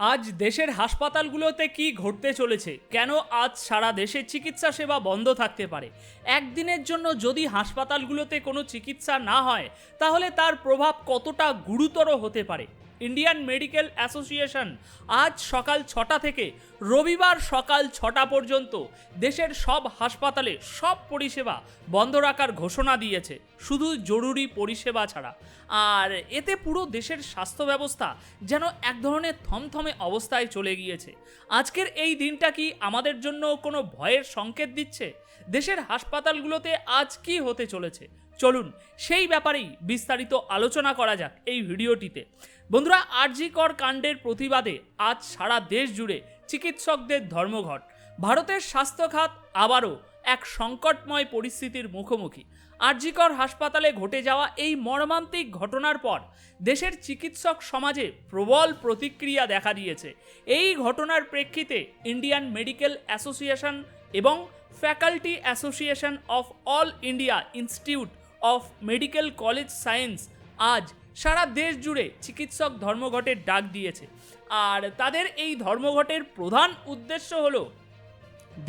আজ দেশের হাসপাতালগুলোতে কি ঘটতে চলেছে? কেন আজ সারা দেশে চিকিৎসা সেবা বন্ধ থাকতে পারে? একদিনের জন্য যদি হাসপাতালগুলোতে কোনো চিকিৎসা না হয়, তাহলে তার প্রভাব কতটা গুরুতর হতে পারে? ইন্ডিয়ান মেডিকেল অ্যাসোসিয়েশন আজ সকাল ছটা থেকে রবিবার সকাল ছটা পর্যন্ত দেশের সব হাসপাতালে সব পরিষেবা বন্ধ রাখার ঘোষণা দিয়েছে। শুধু জরুরি পরিষেবা ছাড়া। আর এতে পুরো দেশের স্বাস্থ্য ব্যবস্থা যেন এক ধরনের থমথমে অবস্থায় চলে গিয়েছে। আজকের এই দিনটা কি আমাদের জন্য কোনো ভয়ের সংকেত দিচ্ছে? দেশের হাসপাতালগুলোতে আজ কি হতে চলেছে? চলুন সেই ব্যাপারেই বিস্তারিত আলোচনা করা যাক এই ভিডিওটিতে। বন্ধুরা, আরজি কর কাণ্ডের প্রতিবাদে আজ সারা দেশ জুড়ে চিকিৎসকদের ধর্মঘট। ভারতের স্বাস্থ্য খাত আবারও এক সংকটময় পরিস্থিতির মুখোমুখি। আরজিকর হাসপাতালে ঘটে যাওয়া এই মর্মান্তিক ঘটনার পর দেশের চিকিৎসক সমাজে প্রবল প্রতিক্রিয়া দেখা দিয়েছে। এই ঘটনার প্রেক্ষিতে ইন্ডিয়ান মেডিকেল অ্যাসোসিয়েশন এবং faculty association of all India institute of medical college science আজ সারা দেশ জুড়ে চিকিৎসক ধর্মঘটের ডাক দিয়েছে। আর তাদের এই ধর্মঘটের প্রধান উদ্দেশ্য হল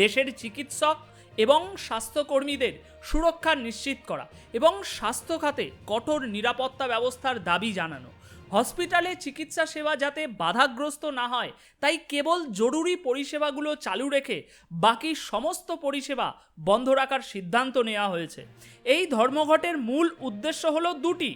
দেশের চিকিৎসক এবং স্বাস্থ্যকর্মীদের সুরক্ষা নিশ্চিত করা এবং স্বাস্থ্য খাতে কঠোর নিরাপত্তা ব্যবস্থার দাবি জানানো। হসপিটালে চিকিৎসা সেবা যাতে বাধাগ্রস্ত না হয়, তাই কেবল জরুরি পরিষেবাগুলো চালু রেখে বাকি সমস্ত পরিষেবা বন্ধ রাখার সিদ্ধান্ত নেওয়া হয়েছে। এই ধর্মঘটের মূল উদ্দেশ্য হলো দুটি।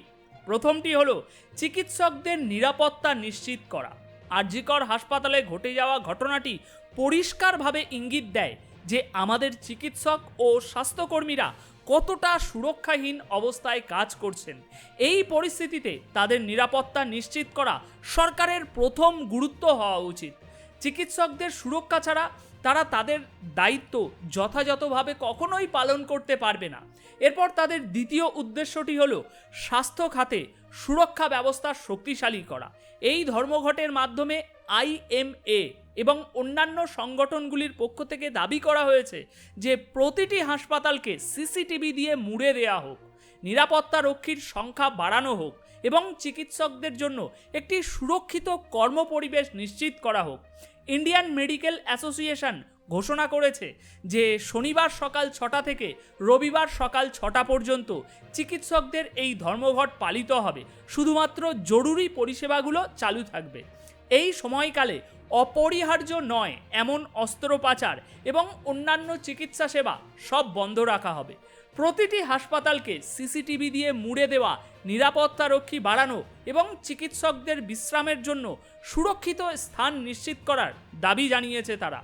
প্রথমটি হলো চিকিৎসকদের নিরাপত্তা নিশ্চিত করা। আরজিকর হাসপাতালে ঘটে যাওয়া ঘটনাটি পরিষ্কারভাবে ইঙ্গিত দেয় যে আমাদের চিকিৎসক ও স্বাস্থ্যকর্মীরা কতটা সুরক্ষাহীন অবস্থায় কাজ করছেন। এই পরিস্থিতিতে তাদের নিরাপত্তা নিশ্চিত করা সরকারের প্রথম গুরুত্ব হওয়া উচিত। চিকিৎসকদের সুরক্ষা ছাড়া তারা তাদের দায়িত্ব যথাযথভাবে কখনোই পালন করতে পারবে না। এরপর তাদের দ্বিতীয় উদ্দেশ্যটি হলো স্বাস্থ্য খাতে সুরক্ষা ব্যবস্থা শক্তিশালী করা। এই ধর্মঘটের মাধ্যমে আইএমএ এবং অন্যান্য সংগঠনগুলির পক্ষ থেকে দাবি করা হয়েছে যে প্রতিটি হাসপাতালকে সিসিটিভি দিয়ে মুড়ে দেয়া হোক, নিরাপত্তা রক্ষীর সংখ্যা বাড়ানো হোক এবং চিকিৎসকদের জন্য একটি সুরক্ষিত কর্মপরিবেশ নিশ্চিত করা হোক। ইন্ডিয়ান মেডিকেল অ্যাসোসিয়েশন ঘোষণা করেছে যে শনিবার সকাল ছটা থেকে রবিবার সকাল ছটা পর্যন্ত চিকিৎসকদের এই ধর্মঘট পালিত হবে। শুধুমাত্র জরুরি পরিষেবাগুলো চালু থাকবে। এই সময়কালে অপরিহার্য নয়, এমন অস্ত্রোপাচার এবং অন্যান্য চিকিৎসা সেবা সব বন্ধ রাখা হবে। প্রতিটি হাসপাতালকে সিসিটিভি দিয়ে মুড়ে দেওয়া নিরাপত্তা রক্ষী বাড়ানো এবং চিকিৎসকদের বিশ্রামের জন্য সুরক্ষিত স্থান নিশ্চিত করার দাবি জানিয়েছে তারা।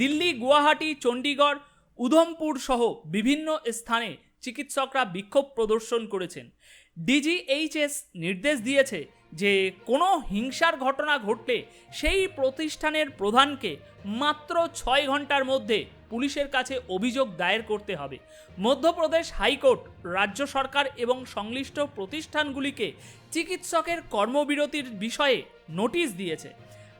দিল্লি, গুয়াহাটি চণ্ডীগড় উধমপুর সহ বিভিন্ন স্থানে চিকিৎসকরা বিক্ষোভ প্রদর্শন করেছেন। ডিজিএইচএস নির্দেশ দিয়েছে যে, কোনো হিংসার ঘটনা ঘটলে সেই প্রতিষ্ঠানের প্রধানকে মাত্র ছয় ঘণ্টার মধ্যে পুলিশের কাছে অভিযোগ দায়ের করতে হবে। মধ্যপ্রদেশ হাইকোর্ট, রাজ্য সরকার এবং সংশ্লিষ্ট প্রতিষ্ঠানগুলিকে চিকিৎসকের কর্মবিরতির বিষয়ে নোটিশ দিয়েছে।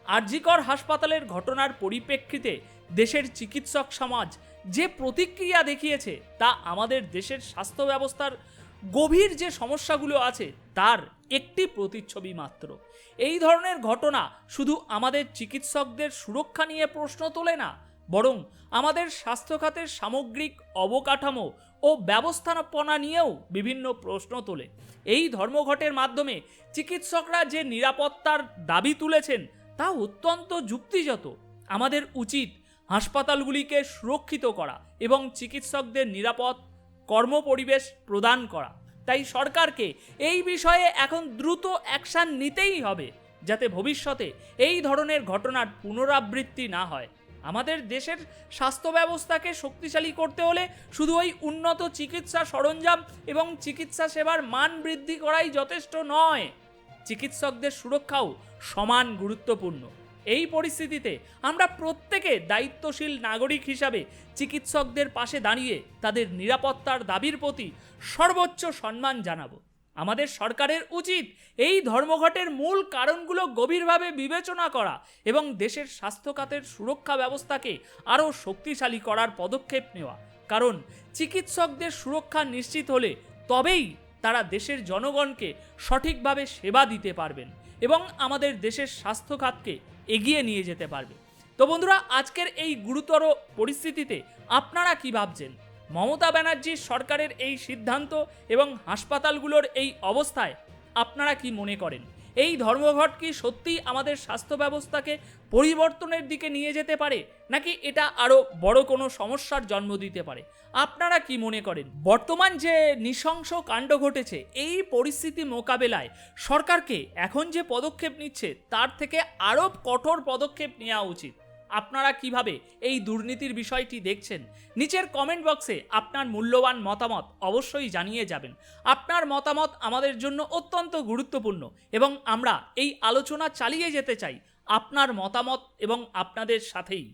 আরজিকর হাসপাতালের ঘটনার পরিপ্রেক্ষিতে দেশের চিকিৎসক সমাজ যে প্রতিক্রিয়া দেখিয়েছে তা আমাদের দেশের স্বাস্থ্য ব্যবস্থার গভীর যে সমস্যাগুলো আছে, তার একটি প্রতিচ্ছবি মাত্র। এই ধরনের ঘটনা শুধু আমাদের চিকিৎসকদের সুরক্ষা নিয়ে প্রশ্ন তোলে না, বরং আমাদের স্বাস্থ্য খাতের সামগ্রিক অবকাঠামো ও ব্যবস্থাপনা নিয়েও বিভিন্ন প্রশ্ন তোলে। এই ধর্মঘটের মাধ্যমে চিকিৎসকরা যে নিরাপত্তার দাবি তুলেছেন, তা অত্যন্ত যুক্তিযত। আমাদের উচিত হাসপাতালগুলিকে সুরক্ষিত করা এবং চিকিৎসকদের নিরাপদ কর্মপরিবেশ প্রদান করা। তাই সরকারকে এই বিষয়ে এখন দ্রুত অ্যাকশান নিতেই হবে, যাতে ভবিষ্যতে এই ধরনের ঘটনার পুনরাবৃত্তি না হয়। আমাদের দেশের স্বাস্থ্য ব্যবস্থাকে শক্তিশালী করতে হলে শুধু ওই উন্নত চিকিৎসা সরঞ্জাম এবং চিকিৎসা সেবার মান বৃদ্ধি করাই যথেষ্ট নয়। চিকিৎসকদের সুরক্ষাও সমান গুরুত্বপূর্ণ। এই পরিস্থিতিতে আমরা প্রত্যেকে দায়িত্বশীল নাগরিক হিসাবে চিকিৎসকদের পাশে দাঁড়িয়ে তাদের নিরাপত্তার দাবির প্রতি সর্বোচ্চ সম্মান জানাব। আমাদের সরকারের উচিত এই ধর্মঘটের মূল কারণগুলো গভীরভাবে বিবেচনা করা এবং দেশের স্বাস্থ্যখাতের সুরক্ষা ব্যবস্থাকে আরও শক্তিশালী করার পদক্ষেপ নেওয়া। কারণ চিকিৎসকদের সুরক্ষা নিশ্চিত হলে তবেই তারা দেশের জনগণকে সঠিকভাবে সেবা দিতে পারবেন। এবং আমাদের দেশের স্বাস্থ্য খাতকে এগিয়ে নিয়ে যেতে পারবে। তো বন্ধুরা, আজকের এই গুরুতর পরিস্থিতিতে আপনারা কি ভাবছেন? মমতা ব্যানার্জির সরকারের এই সিদ্ধান্ত এবং হাসপাতালগুলোর এই অবস্থায় আপনারা কি মনে করেন? এই ধর্মঘট কি সত্যিই আমাদের স্বাস্থ্য ব্যবস্থাকে পরিবর্তনের দিকে নিয়ে যেতে পারে? নাকি এটা আরও বড় কোনো সমস্যার জন্ম দিতে পারে? আপনারা কি মনে করেন? বর্তমান যে নৃশংস কাণ্ড ঘটেছে, এই পরিস্থিতি মোকাবেলায় সরকারকে এখন যে পদক্ষেপ নিচ্ছে, তার থেকে আরও কঠোর পদক্ষেপ নেওয়া উচিত। আপনারা কীভাবে এই দুর্নীতির বিষয়টি দেখছেন? নিচের কমেন্ট বক্সে আপনার মূল্যবান মতামত অবশ্যই জানিয়ে যাবেন। আপনার মতামত আমাদের জন্য অত্যন্ত গুরুত্বপূর্ণ এবং আমরা এই আলোচনা চালিয়ে যেতে চাই আপনার মতামত এবং আপনাদের সাথেই।